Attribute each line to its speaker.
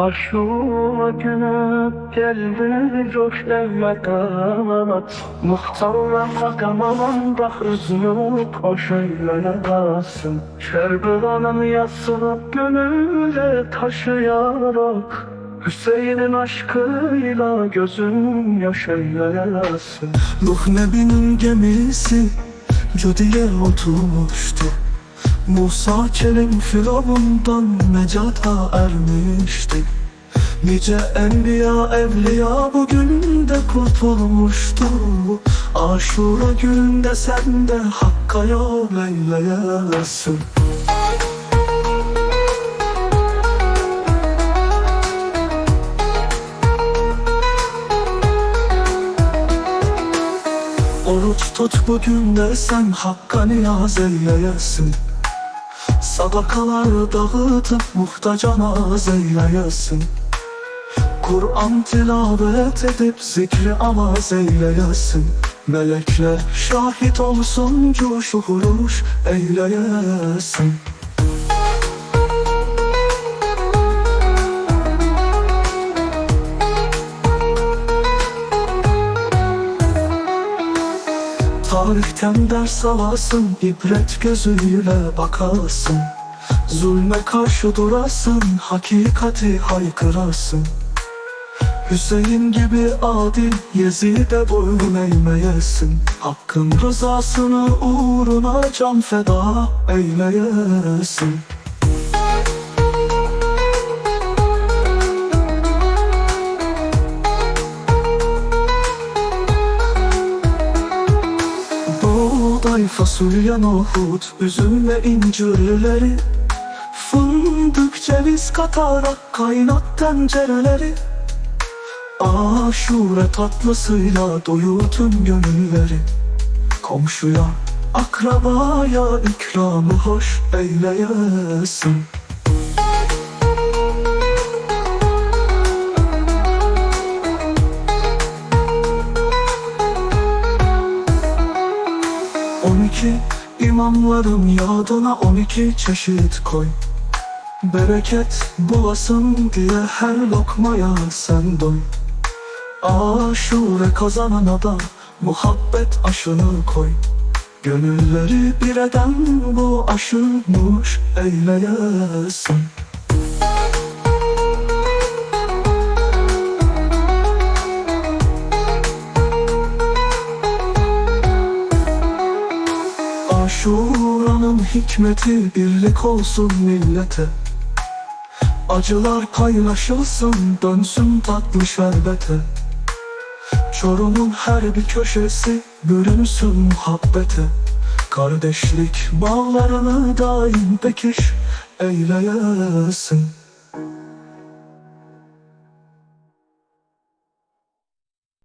Speaker 1: Aşura günü geldi coşlemeden Muhtarla kakamanın da hüznü koşuylasın Şerbelanın yasılıp gönüle taşıyarak Hüseyin'in aşkıyla gözüm yaşayasın
Speaker 2: Nuh Nebi'nin gemisi Cödi'ye oturmuştu Musa Kerim Firavundan Necat'a ermişti. Nice enbiya evliya bugün de kurtulmuştu. Aşura günde sen de Hakk'a yol eyleyesin. Oruç tut bugün de sen Hakk'a niyaz eyleyesin Sadakalar dağıtıp muhtaca naz Kur'an tilavet edip zikri amaz eyleyesin Melekler şahit olsun coşu huruş eyleyesin Tarihten ders alasın, ibret gözüyle bakasın Zulme karşı durasın, hakikati haykırasın Hüseyin gibi adil, Yezid'e boyun eğmeyesin. Hakkın rızasını uğruna can feda eyleyesin Buğday, fasulye, nohut, üzüm ve incirleri. Fındık, ceviz katarak kaynat tencereleri. Aşure tatlısıyla doyurtun gönülleri. Komşuya, akrabaya ikramı hoş eyleyesin On iki imamların yadına on iki çeşit koy. Bereket bulasın diye her lokmaya sen doy. Aşure kazanana da muhabbet aşını koy. Gönülleri bir eden bu aşılmış eyleyesin Aşuranın hikmeti birlik olsun millete. Acılar paylaşılsın dönsün tatlı şerbete Çorum'un her bir köşesi bürünsün muhabbete. Kardeşlik bağlarını daim pekiş eyleyesin